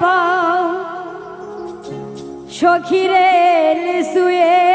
পাও সখিরে লিসুয়ে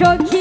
yo.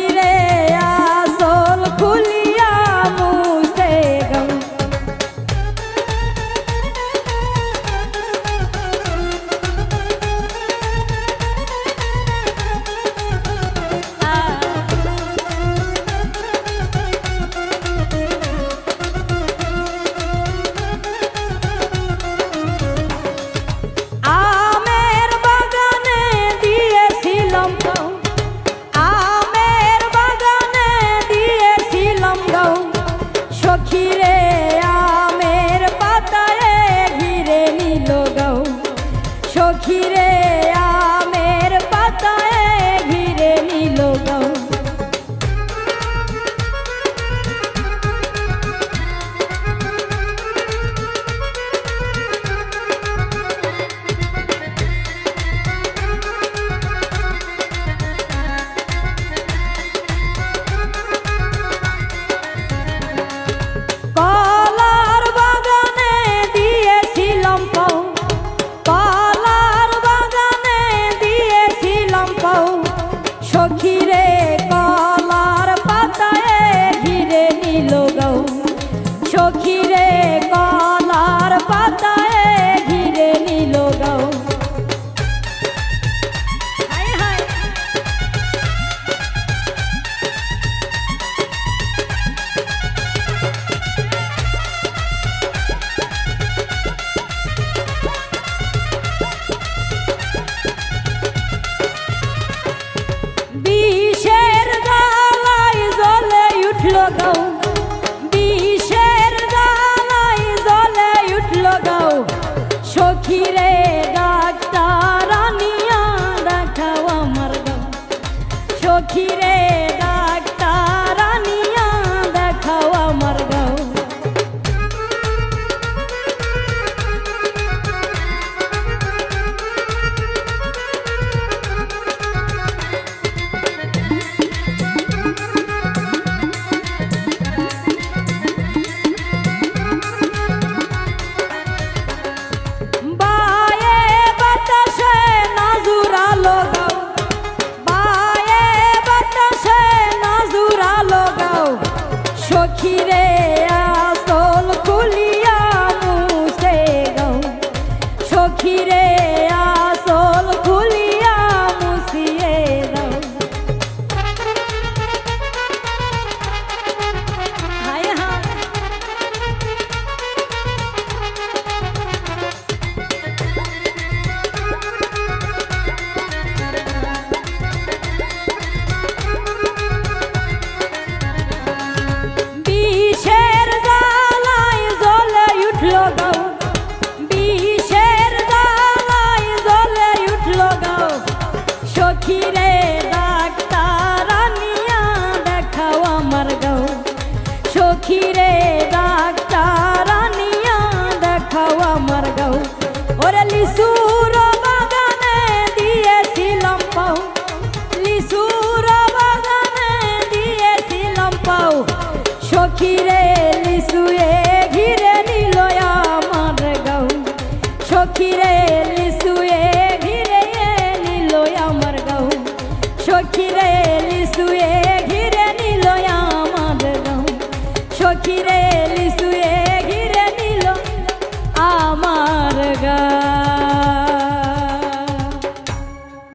ফিরে সখীরে সখিরে খিরে doctor আনিয়া দেখাও আমার গাও। ওরে লিসুর বাগানে দিয়েছিলাম পাও। লিসুর বাগানে দিয়েছিলাম পাও। সখিরে লিসুয়ে ঘিরে নিল আমার গাও। সখিরে লিসুয়ে ঘিরে নিল আমার গাও। সখিরে লিসুয়ে পাখি রে